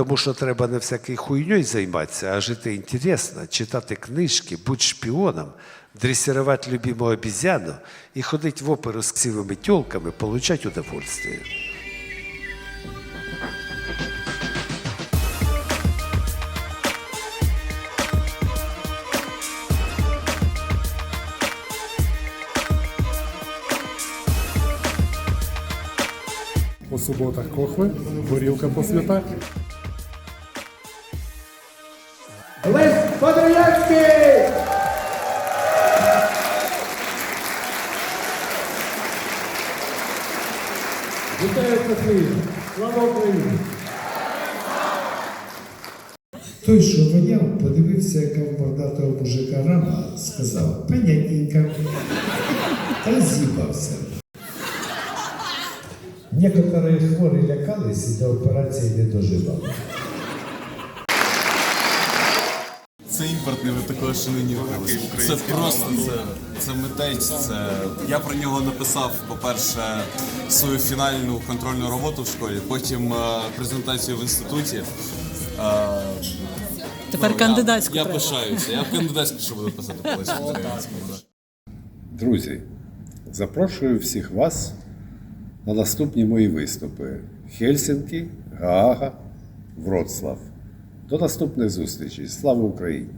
Тому що треба не всякою хуйньою займатися, а жити інтересно, читати книжки, бути шпіоном, дресирувати любимого обізяну і ходити в оперу з красивими тілками, получати удовольствие. По суботах кохви, горілка по святах. Олесь Подроянський! Вітаю Софію! Слава Україні! Той, що воняв, подивився, яка в мордатого мужика рана, сказав, понятненько. Та з'їбався. Некоторі хворі лякались і до операції не доживали. Це імпортний, ви такого ще не нюхали. Це просто це, це митець. Це я про нього написав, по-перше, свою фінальну контрольну роботу в школі, потім е, презентацію в інституті. Е, Тепер ну, кандидатську Я, я треба. пишаюся. Я в кандидатську ще буду писати колись. Друзі, запрошую всіх вас на наступні мої виступи: Хельсинкі, Гаага, Вроцлав. До наступних зустрічей. Слава Україні!